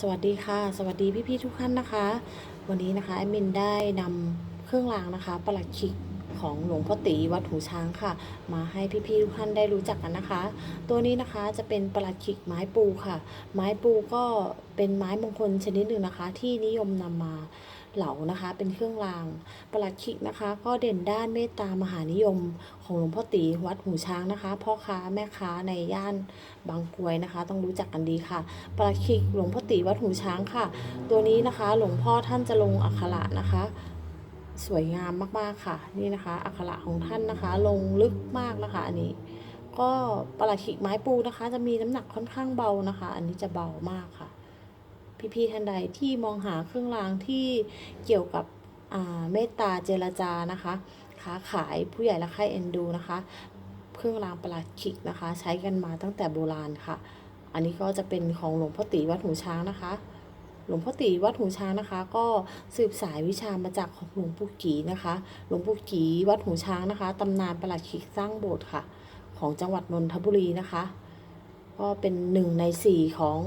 สวัสดีค่ะ สวัสดีพี่ๆทุกท่านนะคะ วันนี้นะคะแอดมินได้นำเครื่องรางนะคะประหลัดขิก ของหลวงพ่อตีวัดหูช้างค่ะ มาให้พี่ๆทุกท่านได้รู้จักกันนะคะ ตัวนี้นะคะจะเป็นประหลัดขิกไม้ปูค่ะ ไม้ปูก็เป็นไม้มงคลชนิดหนึ่งนะคะ ที่นิยมนำมาเหลานะคะเป็นเครื่องรางประหลัดขิกนะคะ ก็เด่นด้านเมตตามหานิยมของหลวงพ่อตีวัดหูช้างนะคะ พ่อค้าแม่ค้าในย่านบางกรวยนะคะ ต้องรู้จักกันดีค่ะปลาคิกหลวงพ่อตีวัดหูช้างค่ะ ตัวนี้นะคะ หลวงพ่อท่านจะลงอักขระนะคะ สวยงามมากๆค่ะ นี่นะคะ อักขระของท่านนะคะ ลงลึกมากนะคะ อันนี้ ก็ปลาคิกไม้ปูนะคะ จะมีน้ำหนักค่อนข้างเบานะคะ อันนี้จะเบามากค่ะ พี่ๆท่านใดที่มองหาเครื่องรางที่เกี่ยวกับเมตตาเจรจานะคะค้าขายผู้ใหญ่ละใครเอ็นดูนะคะ เครื่องรางประหลัดขิกนะคะ ใช้กันมาตั้งแต่โบราณค่ะ อันนี้ก็จะเป็นของหลวงพ่อตีวัดหูช้างนะคะ หลวงพ่อตีวัดหูช้างนะคะ ก็สืบสายวิชามาจากของหลวงปู่กีนะคะ หลวงปู่กีวัดหูช้างนะคะตำนานประหลัดขิกสร้างโบสถ์ค่ะ ของจังหวัดนนทบุรีนะคะ ก็เป็นหนึ่งในสี่ของ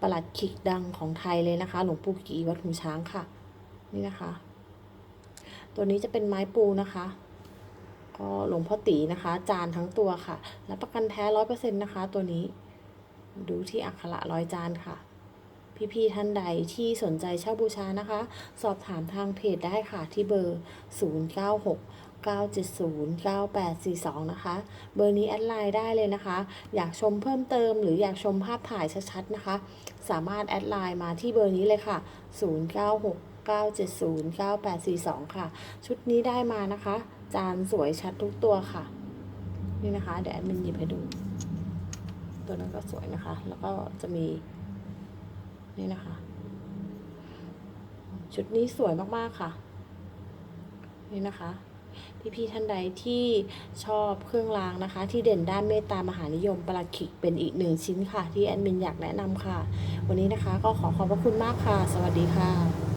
ประหลัดขิกดังของไทยเลยนะคะ หลวงปู่กีวัดหูช้างค่ะ นี่นะคะ ตัวนี้จะเป็นไม้ปูนะคะก็หลวงพ่อตีนะคะ จานทั้งตัวค่ะ และประกันแท้ร้อยเปอร์เซ็นต์นะคะ ตัวนี้ ดูที่อักขระร้อยจานค่ะ พี่ๆท่านใดที่สนใจเช่าบูชานะคะ สอบถามทางเพจได้ค่ะที่เบอร์ 096 970 9842 นะคะ เบอร์นี้แอดไลน์ได้เลยนะคะ อยากชมเพิ่มเติมหรืออยากชมภาพถ่ายชัดๆนะคะ สามารถแอดไลน์มาที่เบอร์นี้เลยค่ะ 096 970 9842 ค่ะ ชุดนี้ได้มานะคะ จานสวยชัดทุกตัวค่ะ นี่นะคะ เดี๋ยวแอดมินหยิบให้ดู ตัวนั้นก็สวยนะคะ แล้วก็จะมี นี่นะคะ ชุดนี้สวยมากๆค่ะ นี่นะคะ พี่ๆท่านใดที่ชอบเครื่องรางนะคะ ที่เด่นด้านเมตตามหานิยมประหลัดขิกเป็นอีกหนึ่งชิ้นค่ะ ที่แอดมินอยากแนะนำค่ะ วันนี้นะคะก็ขอขอบพระคุณมากค่ะ สวัสดีค่ะ